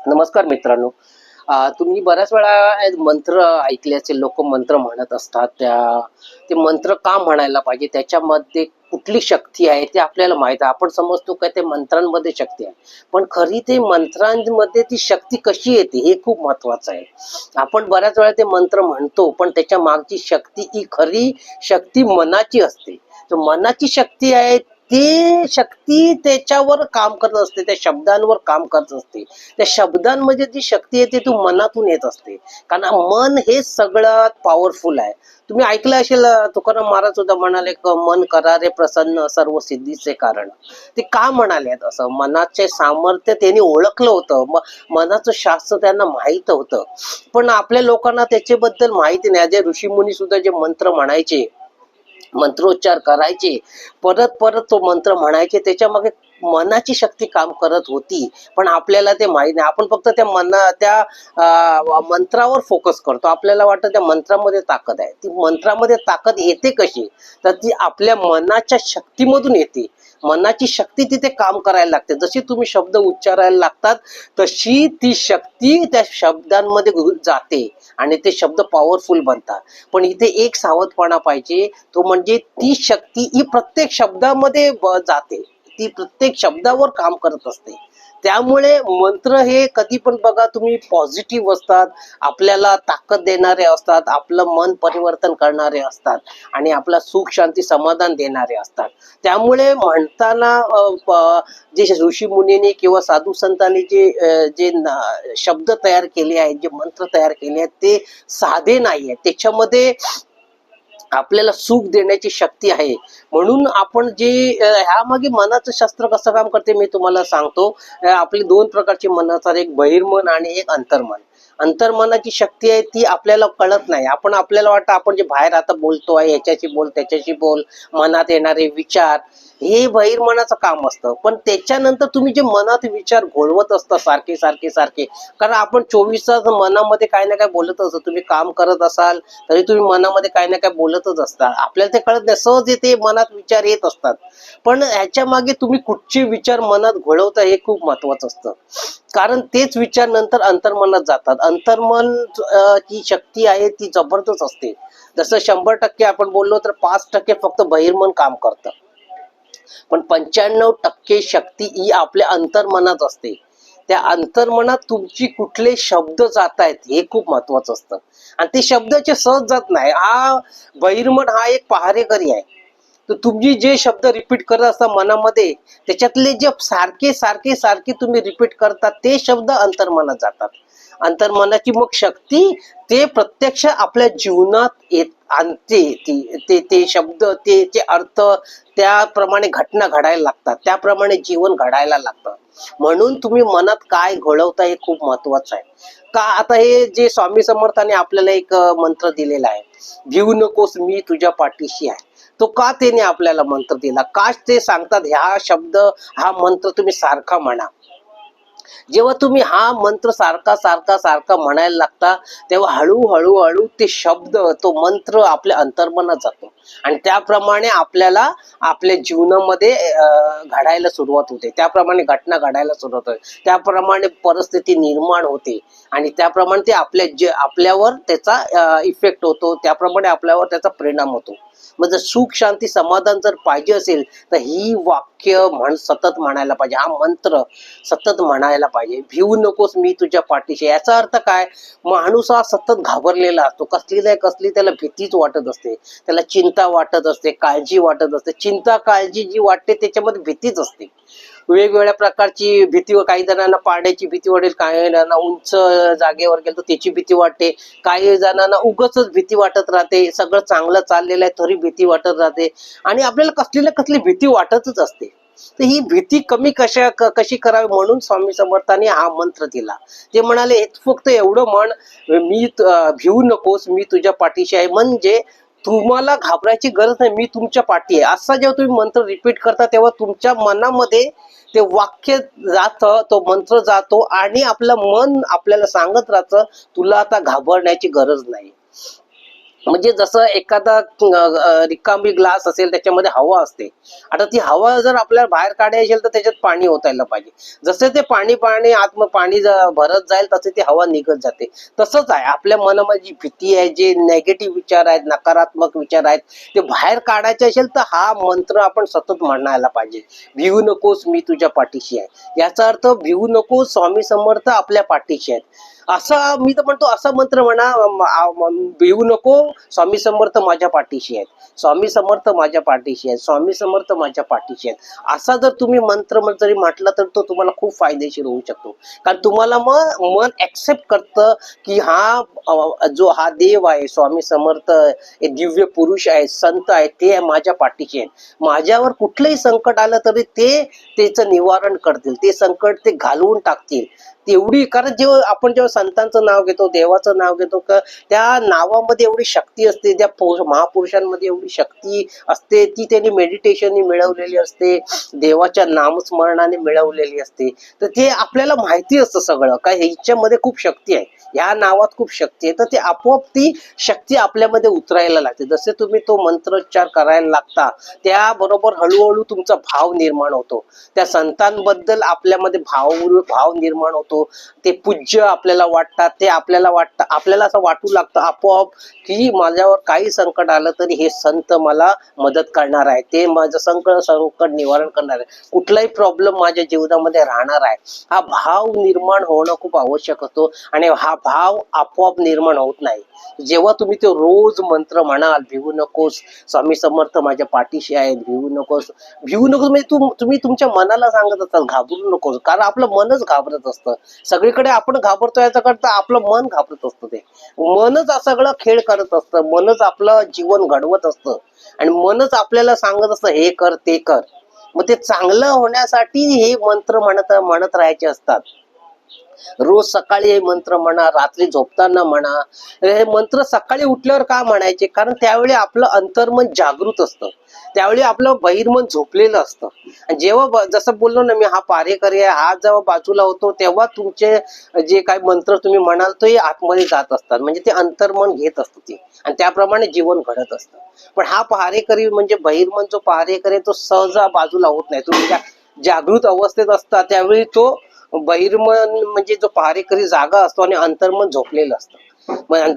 नमस्कार मित्रांनो. तुम्ही बऱ्याच वेळा मंत्र ऐकले असेल लोक मंत्र म्हणत असतात. त्या ते मंत्र का म्हणायला पाहिजे? त्याच्यामध्ये कुठली शक्ती आहे ते आपल्याला माहीत आहे. आपण समजतो काय ते मंत्रांमध्ये शक्ती आहे. पण खरी ते मंत्रांमध्ये ती शक्ती कशी येते हे खूप महत्वाचं आहे. आपण बऱ्याच वेळा ते मंत्र म्हणतो पण त्याच्या मागची शक्ती ही खरी शक्ती मनाची असते. तर मनाची शक्ती आहे ती शक्ती त्याच्यावर काम करत असते त्या शब्दांवर काम करत असते. त्या शब्दांमध्ये जी शक्ती येते ती मनातून येत असते. कारण मन हे सगळ्यात पॉवरफुल आहे. तुम्ही ऐकलं असेल तुकाराम महाराज सुद्धा म्हणाले मन करारे प्रसन्न सर्व सिद्धीचे कारण. ते का म्हणाले? असं मनाचे सामर्थ्य त्यांनी ओळखलं होतं. म- मनाचं शास्त्र त्यांना माहीत होतं. पण आपल्या लोकांना त्याच्याबद्दल माहिती नाही. जे ऋषीमुनी सुद्धा जे मंत्र म्हणायचे मंत्रोच्चार करायचे. परत परत तो मंत्र म्हणायचे. त्याच्यामागे मनाची शक्ती काम करत होती. पण आपल्याला ते माहीत नाही. आपण फक्त त्या मना त्या मंत्रावर फोकस करतो. आपल्याला वाटतं त्या मंत्रामध्ये ताकद आहे. ती मंत्रामध्ये ताकद येते कशी? तर ती आपल्या मनाच्या शक्तीमधून येते. मनाची शक्ती तिथे काम करायला लागते. जशी तुम्ही शब्द उच्चारायला लागतात तशी ती शक्ती त्या शब्दांमध्ये जाते आणि ते शब्द पॉवरफुल बनतात. पण इथे एक सावधपणा पाहिजे तो म्हणजे ती शक्ती ही प्रत्येक शब्दामध्ये जाते. ती प्रत्येक शब्दावर काम करत असते. त्यामुळे मंत्र हे कधी पण बघा तुम्ही पॉझिटिव्ह असतात आपल्याला ताकद देणारे असतात आपलं मन परिवर्तन करणारे असतात आणि आपला सुख शांती समाधान देणारे असतात. त्यामुळे म्हणताना जे ऋषी मुनीने किंवा साधू संतांनी जे जे शब्द तयार केले आहेत जे मंत्र तयार केले आहेत ते साधे नाही आहेत त्याच्यामध्ये आपल्याला सुख देण्याची शक्ती आहे. म्हणून आपण जे ह्यामागे मनाचं शास्त्र कसं काम करते मी तुम्हाला सांगतो. आपले आपली दोन प्रकारचे मन असतात एक बहिर्मन आणि एक अंतर्मन. अंतर्मनाची शक्ती आहे ती आपल्याला कळत नाही. आपण आपल्याला वाटतं आपण जे बाहेर आता बोलतो आहे याच्याशी बोल त्याच्याशी बोल मनात येणारे विचार हे बहिर्मनाचं काम असतं. पण त्याच्यानंतर तुम्ही जे मनात विचार घोळवत असता सारखे सारखे सारखे कारण आपण चोवीस तास मनामध्ये काय ना काय बोलत असतो. तुम्ही काम करत असाल तरी तुम्ही मनामध्ये काय ना काय बोलतच असता. आपल्याला ते कळत नाही. सहज येते मनात विचार येत असतात. पण ह्याच्या मागे तुम्ही कुठचे विचार मनात घोळवता हे खूप महत्वाचं असतं. कारण तेच विचार नंतर अंतर्मनात जातात. अंतर्मन जी ची शक्ती आहे ती जबरदस्त असते. जसं शंभर टक्के आपण बोललो तर पाच टक्के फक्त बहिर्मन काम करतं. पण पंच्याण्णव टक्के शक्ती ही आपल्या अंतर्मनात असते. त्या अंतर्मनात तुमची कुठले शब्द जात आहेत हे खूप महत्वाचं असतं. आणि ते शब्दाचे सहज जात नाही. हा बहिर्मन हा एक पहारेकरी आहे. तर तुम्ही जे शब्द रिपीट करत असता मनामध्ये त्याच्यातले जे सारखे सारखे सारखे तुम्ही रिपीट करता ते शब्द अंतर्मनात जातात. अंतर्मनाची मग शक्ती ते प्रत्यक्ष आपल्या जीवनात येत आणते ती ते ते शब्द ते ते अर्थ त्याप्रमाणे घटना घडायला लागतात. त्याप्रमाणे जीवन घडायला लागतं. म्हणून तुम्ही मनात काय घडवता हे खूप महत्वाचं आहे. का आता हे जे स्वामी समर्थाने आपल्याला एक मंत्र दिलेला आहे. भिवू नकोस मी तुझ्या पाठीशी आहे. तो का त्याने आपल्याला मंत्र दिला? का ते सांगतात ह्या शब्द हा मंत्र तुम्ही सारखा म्हणा. जेव्हा तुम्ही हा मंत्र सारखा सारखा सारखा म्हणायला लागता तेव्हा हळूहळू हळू ते शब्द तो मंत्र आपल्या अंतर्मनात जातो. आणि त्याप्रमाणे आपल्याला आपल्या जीवनामध्ये घडायला सुरुवात होते. त्याप्रमाणे घटना घडायला सुरुवात होते. त्याप्रमाणे परिस्थिती निर्माण होते. आणि त्याप्रमाणे ते आपल्या जे आपल्यावर त्याचा इफेक्ट होतो. त्याप्रमाणे आपल्यावर त्याचा परिणाम होतो. मग जर सुख शांती समाधान जर पाहिजे असेल तर ही वाक्य म्हण सतत म्हणायला पाहिजे. हा मंत्र सतत म्हणायला पाहिजे. भिवू नकोस मी तुझ्या पाठीशी. याचा अर्थ काय? माणूस हा सतत घाबरलेला असतो. कसली नाही कसली त्याला भीतीच वाटत असते. त्याला चिंता वाटत असते काळजी वाटत असते. चिंता काळजी जी वाटते त्याच्यामध्ये भीतीच असते. वेगवेगळ्या प्रकारची भीती काही जणांना पाण्याची भीती वाटेल काही जणांना उंच जागेवर गेलो तर त्याची भीती वाटते काही जणांना उगच भीती वाटत राहते सगळं चांगलं चाललेलं आहे तरी भीती वाटत राहते आणि आपल्याला कसली ना कसली भीती वाटतच असते. तर ही भीती कमी कशा कशी करावी म्हणून स्वामी समर्थांनी हा मंत्र दिला. ते म्हणाले फक्त एवढं म्हण मी भिवू नकोस मी तुझ्या पाठीशी आहे. म्हणजे तुम्हाला घाबरायची गरज नाही मी तुमच्या पाठी आहे. असा जेव्हा तुम्ही मंत्र रिपीट करता तेव्हा तुमच्या मनामध्ये ते वाक्य जातं तो मंत्र जातो आणि आपलं मन आपल्याला सांगत राहतं तुला आता घाबरण्याची गरज नाही. म्हणजे जसं एखादा रिकामी ग्लास असेल त्याच्यामध्ये हवा असते. आता ती हवा जर आपल्याला बाहेर काढायची असेल तर त्याच्यात पाणी ओतायला पाहिजे. जसे ते पाणी पाणी आत्म पाणी भरत जाईल तसे ती हवा निघत जाते. तसंच आहे आपल्या मनामध्ये जी भीती आहे जे नेगेटिव्ह विचार आहेत नकारात्मक विचार आहेत ते बाहेर काढायचे असेल तर हा मंत्र आपण सतत म्हणायला पाहिजे. भिवू नकोस मी तुझ्या पाठीशी आहे. याचा अर्थ भिवू नकोस स्वामी समर्थ आपल्या पाठीशी आहेत. असा मी तर म्हणतो असा मंत्र म्हणा भिवू नको. स्वामी समर्थ माझ्या पाठीशी आहेत. स्वामी समर्थ माझ्या पाठीशी आहेत. स्वामी समर्थ माझ्या पाठीशी आहेत. असा जर तुम्ही मंत्र जरी म्हटला तर तो तुम्हाला खूप फायदेशीर होऊ शकतो. कारण तुम्हाला मग मन ऍक्सेप्ट करतं की हा जो हा देव आहे स्वामी समर्थ हे दिव्य पुरुष आहेत संत आहेत ते माझ्या पाठीशी आहेत. माझ्यावर कुठलंही संकट आलं तरी ते त्याचं निवारण करतील. ते संकट ते घालवून टाकतील. तेवढी कारण जेव्हा आपण जेव्हा संतांचं नाव घेतो देवाचं नाव घेतो का त्या नावामध्ये एवढी शक्ती असते त्या महापुरुषांमध्ये एवढी शक्ती असते ती त्यांनी मेडिटेशनने मिळवलेली असते देवाच्या नामस्मरणाने मिळवलेली असते. तर ते आपल्याला माहिती असतं सगळं काय ह्याच्यामध्ये खूप शक्ती आहे या नावात खूप शक्ती आहे. तर ते आपोआप ती शक्ती आपल्यामध्ये उतरायला लागते. जसे तुम्ही तो मंत्रोच्चार करायला लागता त्याबरोबर हळूहळू तुमचा भाव निर्माण होतो. त्या संतांबद्दल आपल्यामध्ये भाव भाव निर्माण होतो. ते पूज्य आपल्याला वाटतात ते आपल्याला वाटतं आपल्याला असं वाटू लागतं आपोआप की माझ्यावर काही संकट आलं तरी हे संत मला मदत करणार आहे. ते माझं संकट संकट निवारण करणार आहे. कुठलाही प्रॉब्लेम माझ्या जीवनामध्ये राहणार आहे. हा भाव निर्माण होणं खूप आवश्यक असतो आणि हा भाव आपोआप निर्माण होत नाही. जेव्हा तुम्ही ते रोज मंत्र म्हणाल भिवू नकोस स्वामी समर्थ माझ्या पाठीशी आहेत भिवू नकोस. भिवू नकोस म्हणजे तू तुम्ही तुमच्या मनाला सांगत असाल घाबरू नकोस. कारण आपलं मनच घाबरत असतं. सगळीकडे आपण घाबरतो याचा करता आपलं मन घाबरत असतं ते. मनच सगळं खेळ करत असतं. मनच आपलं जीवन घडवत असतं. आणि मनच आपल्याला सांगत असतं हे कर ते कर. मग ते चांगलं होण्यासाठी हे मंत्र म्हणत म्हणत राहायचे असतात. रोज सकाळी हे मंत्र म्हणा रात्री झोपताना म्हणा हे मंत्र सकाळी उठल्यावर का म्हणायचे? कारण त्यावेळी आपलं अंतर्मन जागृत असतं. त्यावेळी आपलं बहिर्मन झोपलेलं असतं. जेव्हा जसं बोललो ना मी हा पारेकरी आहे हा जेव्हा बाजूला होतो तेव्हा तुमचे जे काही मंत्र तुम्ही म्हणाल ते आतमध्ये जात असतात. म्हणजे ते अंतर्मन घेत असतं ते. आणि त्याप्रमाणे जीवन घडत असतं. पण हा पहारेकरी म्हणजे बहिर्मन जो पहारेकरी आहे, तो सहजा बाजूला होत नाही. तुम्ही जागृत अवस्थेत असता त्यावेळी तो बहिर्मन म्हणजे जो पहारेकरी जागा असतो आणि अंतर्मन झोपलेलं असतं.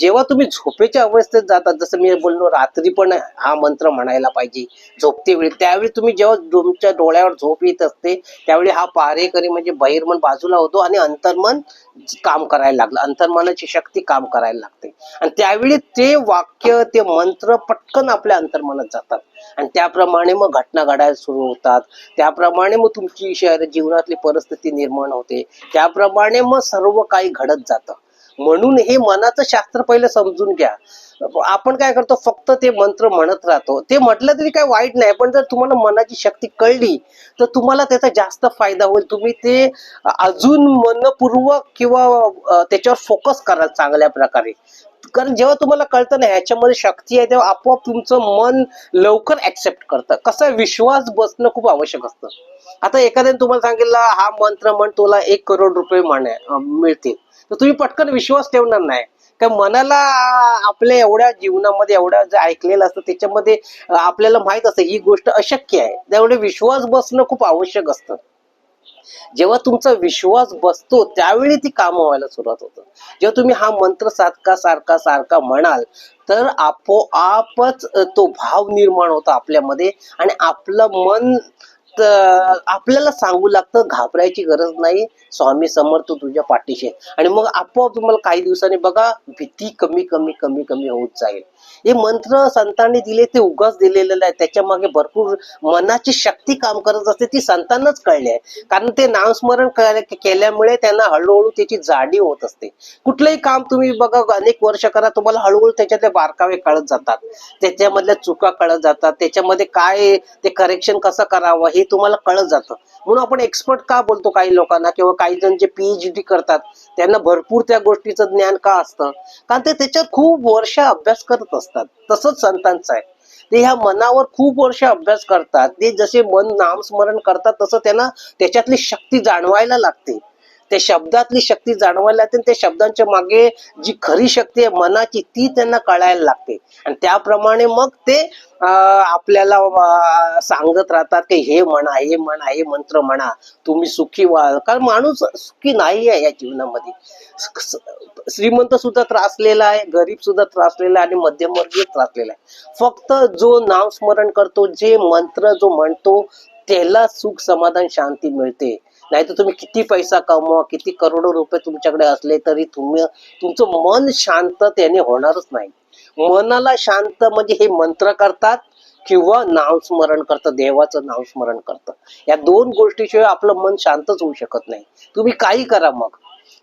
जेव्हा तुम्ही झोपेच्या अवस्थेत जातात जसं मी बोललो रात्री पण हा मंत्र म्हणायला पाहिजे. झोपते वेळी. त्यावेळी तुम्ही जेव्हा तुमच्या डोळ्यावर झोप येत असते त्यावेळी हा पारेकरी म्हणजे बहिर्मन बाजूला होतो आणि अंतर्मन काम करायला लागलं. अंतर्मनाची शक्ती काम करायला लागते. आणि त्यावेळी ते वाक्य ते मंत्र पटकन आपल्या अंतर्मनात जातात. आणि त्याप्रमाणे मग घटना घडायला सुरू होतात. त्याप्रमाणे मग तुमची शहर जीवनातली परिस्थिती निर्माण होते. त्याप्रमाणे मग सर्व काही घडत जातं. म्हणून हे मनाचं शास्त्र पहिले समजून घ्या. आपण काय करतो फक्त ते मंत्र म्हणत राहतो. ते म्हटलं तरी काय वाईट नाही पण जर तुम्हाला मनाची शक्ती कळली तर तुम्हाला त्याचा जास्त फायदा होईल. तुम्ही ते अजून मनपूर्वक किंवा त्याच्यावर फोकस कराल चांगल्या प्रकारे. कारण जेव्हा तुम्हाला कळतं ना ह्याच्यामध्ये शक्ती आहे तेव्हा आपोआप तुमचं मन लवकर ऍक्सेप्ट करतं. कसं विश्वास बसणं खूप आवश्यक असतं. आता एखाद्याने तुम्हाला सांगितलं हा मंत्र म्हण तुला एक करोड रुपये म्हणे मिळतील. तर तुम्ही पटकन विश्वास ठेवणार नाही. का मनाला आपल्या एवढ्या जीवनामध्ये एवढ्या जे ऐकलेलं असतं त्याच्यामध्ये आपल्याला माहीत असतं ही गोष्ट अशक्य आहे. त्यामुळे विश्वास बसणं खूप आवश्यक असतं. जेव्हा तुमचा विश्वास बसतो त्यावेळी ती कामं व्हायला सुरुवात होतं जेव्हा तुम्ही हा मंत्र सारखा सारखा सारखा म्हणाल तर आपोआपच तो भाव निर्माण होतो आपल्यामध्ये आणि आपलं मन आपल्याला सांगू लागतं घाबरायची गरज नाही. स्वामी समर्थ तुझ्या पाठीशी आणि मग आपोआप तुम्हाला काही दिवसांनी बघा भीती कमी कमी कमी कमी होत जाईल. हे मंत्र संतांनी दिले ते उगाच दिलेलं आहे त्याच्यामागे भरपूर मनाची शक्ती काम करत असते ती संतांनाच कळली आहे. कारण ते नामस्मरण केल्यामुळे त्यांना हळूहळू त्याची जाणीव होत असते. कुठलंही काम तुम्ही बघा अनेक वर्ष करा तुम्हाला हळूहळू त्याच्यातले बारकावे कळत जातात. त्याच्यामधल्या चुका कळत जातात. त्याच्यामध्ये काय ते करेक्शन कसं करावं हे तुम्हाला कळत जातं. म्हणून आपण एक्सपर्ट का बोलतो काही लोकांना? किंवा काही जण जे पीएच डी करतात त्यांना भरपूर त्या गोष्टीचं ज्ञान का असतं? कारण ते त्याच्यात खूप वर्ष अभ्यास करत असतात. तसंच संतांचं आहे. ते ह्या मनावर खूप वर्ष अभ्यास करतात. ते जसे मन नामस्मरण करतात तसं त्यांना त्याच्यातली शक्ती जाणवायला लागते. त्या शब्दातली शक्ती जाणवायला लागते त्या शब्दांच्या मागे जी खरी शक्ती आहे मनाची ती त्यांना कळायला लागते. आणि त्याप्रमाणे मग ते अं, आपल्याला सांगत राहतात की हे म्हणा हे म्हणा हे मंत्र म्हणा तुम्ही सुखी व्हाल. कारण माणूस सुखी नाही आहे या जीवनामध्ये. श्रीमंत सुद्धा त्रासलेला आहे गरीब सुद्धा त्रासलेला आहे आणि मध्यमवर्गीय त्रासलेला आहे. फक्त जो नामस्मरण करतो जे मंत्र जो म्हणतो त्याला सुख समाधान शांती मिळते. नाहीतर तुम्ही किती पैसा कमवा किती करोडो रुपये तुमच्याकडे असले तरी तुम्ही तुमचं मन शांत त्याने होणारच नाही. मनाला शांत म्हणजे हे मंत्र करतात किंवा नामस्मरण करतं देवाचं नामस्मरण करतं. या दोन गोष्टीशिवाय आपलं मन शांतच होऊ शकत नाही. तुम्ही काही करा मग.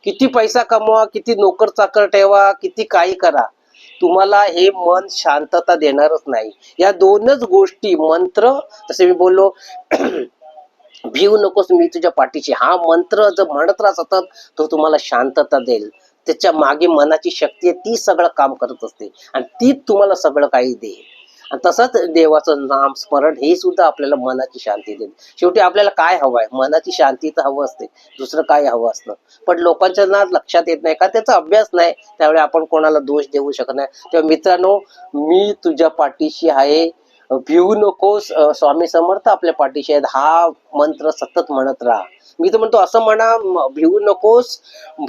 किती पैसा कमवा किती नोकर चाकर ठेवा किती काही करा. तुम्हाला हे मन शांतता देणारच नाही. या दोनच गोष्टी मंत्र जसे मी बोललो भिवू नकोस मी तुझ्या पाठीशी. हा मंत्र जर म्हणत राहा सतत तो तुम्हाला शांतता देईल. त्याच्यामागे मनाची शक्ती आहे ती सगळं काम करत असते. आणि ती तुम्हाला सगळं काही देईल. आणि तसंच देवाचं नाम स्मरण हे सुद्धा आपल्याला मनाची शांती देईल. शेवटी आपल्याला काय हवं आहे? मनाची शांती तर हवं असते. दुसरं काय हवं असतं. पण लोकांच्या ना लक्षात येत नाही का? त्याचा अभ्यास नाही. त्यावेळी आपण कोणाला दोष देऊ शकत नाही. तेव्हा मित्रांनो मी तुझ्या पाठीशी आहे. भिवू नकोस स्वामी समर्थ आपल्या पाठीशी आहेत. हा मंत्र सतत म्हणत राहा. मी तर म्हणतो असं म्हणा म- भिवू नकोस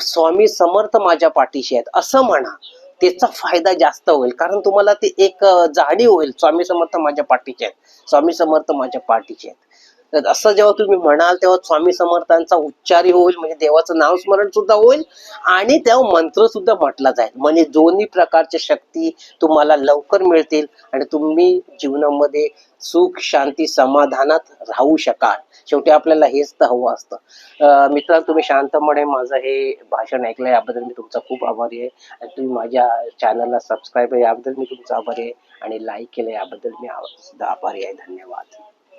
स्वामी समर्थ माझ्या पाठीशी आहेत. असं म्हणा. त्याचा फायदा जास्त होईल. कारण तुम्हाला ते एक जाणीव होईल. स्वामी समर्थ माझ्या पाठीचे आहेत. स्वामी समर्थ माझ्या पाठीचे आहेत. तर असं जेव्हा तुम्ही म्हणाल तेव्हा स्वामी समर्थांचा उच्चारी होईल म्हणजे देवाचं नाव स्मरण सुद्धा होईल आणि तेव्हा मंत्र सुद्धा म्हटला जाईल. म्हणजे दोन्ही प्रकारच्या शक्ती तुम्हाला लवकर मिळतील आणि तुम्ही जीवनामध्ये सुख शांती समाधानात राहू शकाल. शेवटी आपल्याला हेच तर हवं असतं. मित्रांनो तुम्ही शांतपणे माझं हे भाषण ऐकलं याबद्दल मी तुमचा खूप आभारी आहे. आणि तुम्ही माझ्या चॅनलला सबस्क्राईब आहे याबद्दल मी तुमचा आभारी आहे. आणि लाईक केलं याबद्दल मी सुद्धा आभारी आहे. धन्यवाद.